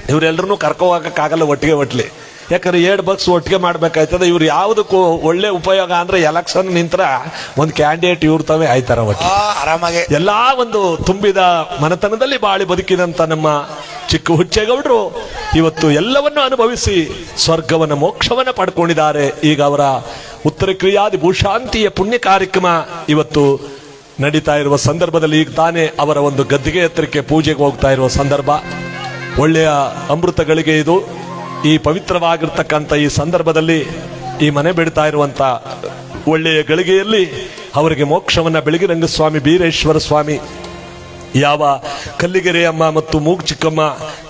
ಇವರೆಲ್ಲರನ್ನೂ ಕರ್ಕೊ ಹೋಗಕ್ಕಾಗಲ್ಲ ಒಟ್ಟಿಗೆ ಒಟ್ಲಿ. ಯಾಕಂದ್ರೆ ಎರಡು ಬಕ್ಸ್ ಒಟ್ಟಿಗೆ ಮಾಡ್ಬೇಕಾಯ್ತದೆ. ಇವ್ರು ಯಾವುದಕ್ಕೂ ಒಳ್ಳೆ ಉಪಯೋಗ ಅಂದ್ರೆ ಎಲೆಕ್ಷನ್ ನಿಂತ್ರ ಒಂದು ಕ್ಯಾಂಡಿಡೇಟ್ ಇವ್ರ ತಾವೇ ಆಯ್ತಾರ ಒಟ್ಟಿಗೆ. ಆ ಆರಾಮಾಗಿ. ಎಲ್ಲಾ ಒಂದು ತುಂಬಿದ ಮನೆತನದಲ್ಲಿ ಬಾಳಿ ಬದುಕಿದಂತ ನಮ್ಮ ಚಿಕ್ಕ ಹುಚ್ಚೇಗೌಡರು ಇವತ್ತು ಎಲ್ಲವನ್ನು ಅನುಭವಿಸಿ ಸ್ವರ್ಗವನ್ನ ಮೋಕ್ಷವನ್ನ ಪಡ್ಕೊಂಡಿದ್ದಾರೆ. ಈಗ ಅವರ ಉತ್ತರ ಕ್ರಿಯಾದಿ ಭೂಶಾಂತಿಯ ಪುಣ್ಯ ಕಾರ್ಯಕ್ರಮ ಇವತ್ತು ನಡೀತಾ ಇರುವ ಸಂದರ್ಭದಲ್ಲಿ ಈಗ ತಾನೇ ಅವರ ಒಂದು ಗದ್ದಿಗೆ ಎತ್ತರಕ್ಕೆ ಪೂಜೆಗೆ ಹೋಗ್ತಾ ಇರುವ ಸಂದರ್ಭ. ಒಳ್ಳೆಯ ಅಮೃತಗಳಿಗೆ ಇದು. ಈ ಪವಿತ್ರವಾಗಿರ್ತಕ್ಕಂಥ ಈ ಸಂದರ್ಭದಲ್ಲಿ ಈ ಮನೆ ಬಿಡ್ತಾ ಇರುವಂತ ಒಳ್ಳೆಯ ಗಳಿಗೆಯಲ್ಲಿ ಅವರಿಗೆ ಮೋಕ್ಷವನ್ನ ಬೆಳಗಿರಂಗಸ್ವಾಮಿ ಬೀರೇಶ್ವರ ಸ್ವಾಮಿ ಯಾವ ಕಲ್ಲಿಗೆರೆ ಅಮ್ಮ ಮತ್ತು ಮೂಗು ಚಿಕ್ಕಮ್ಮ,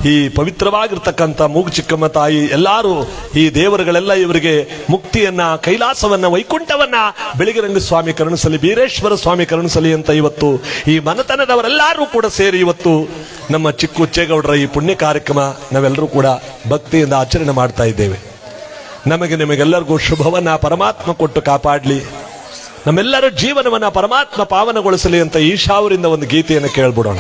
ಈ ಪವಿತ್ರವಾಗಿರ್ತಕ್ಕಂಥ ಮೂಗು ಚಿಕ್ಕಮ್ಮ ತಾಯಿ, ಎಲ್ಲರೂ ಈ ದೇವರುಗಳೆಲ್ಲ ಇವರಿಗೆ ಮುಕ್ತಿಯನ್ನ, ಕೈಲಾಸವನ್ನ, ವೈಕುಂಠವನ್ನ ಬೆಳಗಿರಂಗ ಸ್ವಾಮಿ ಕರುಣಿಸಲಿ, ಬೀರೇಶ್ವರ ಸ್ವಾಮಿ ಕರುಣಿಸಲಿ ಅಂತ ಇವತ್ತು ಈ ಮನತನದವರೆಲ್ಲರೂ ಕೂಡ ಸೇರಿ ಇವತ್ತು ನಮ್ಮ ಚಿಕ್ಕ ಉಚ್ಚೇಗೌಡರ ಈ ಪುಣ್ಯ ಕಾರ್ಯಕ್ರಮ ನಾವೆಲ್ಲರೂ ಕೂಡ ಭಕ್ತಿಯಿಂದ ಆಚರಣೆ ಮಾಡ್ತಾ ಇದ್ದೇವೆ. ನಮಗೆ ನಿಮಗೆಲ್ಲರಿಗೂ ಶುಭವನ್ನ ಪರಮಾತ್ಮ ಕೊಟ್ಟು ಕಾಪಾಡಲಿ. ನಮ್ಮೆಲ್ಲರ ಜೀವನವನ್ನ ಪರಮಾತ್ಮ ಪಾವನಗೊಳಿಸಲಿ ಅಂತ ಈಶಾವರಿಂದ ಒಂದು ಗೀತೆಯನ್ನು ಕೇಳ್ಬಿಡೋಣ.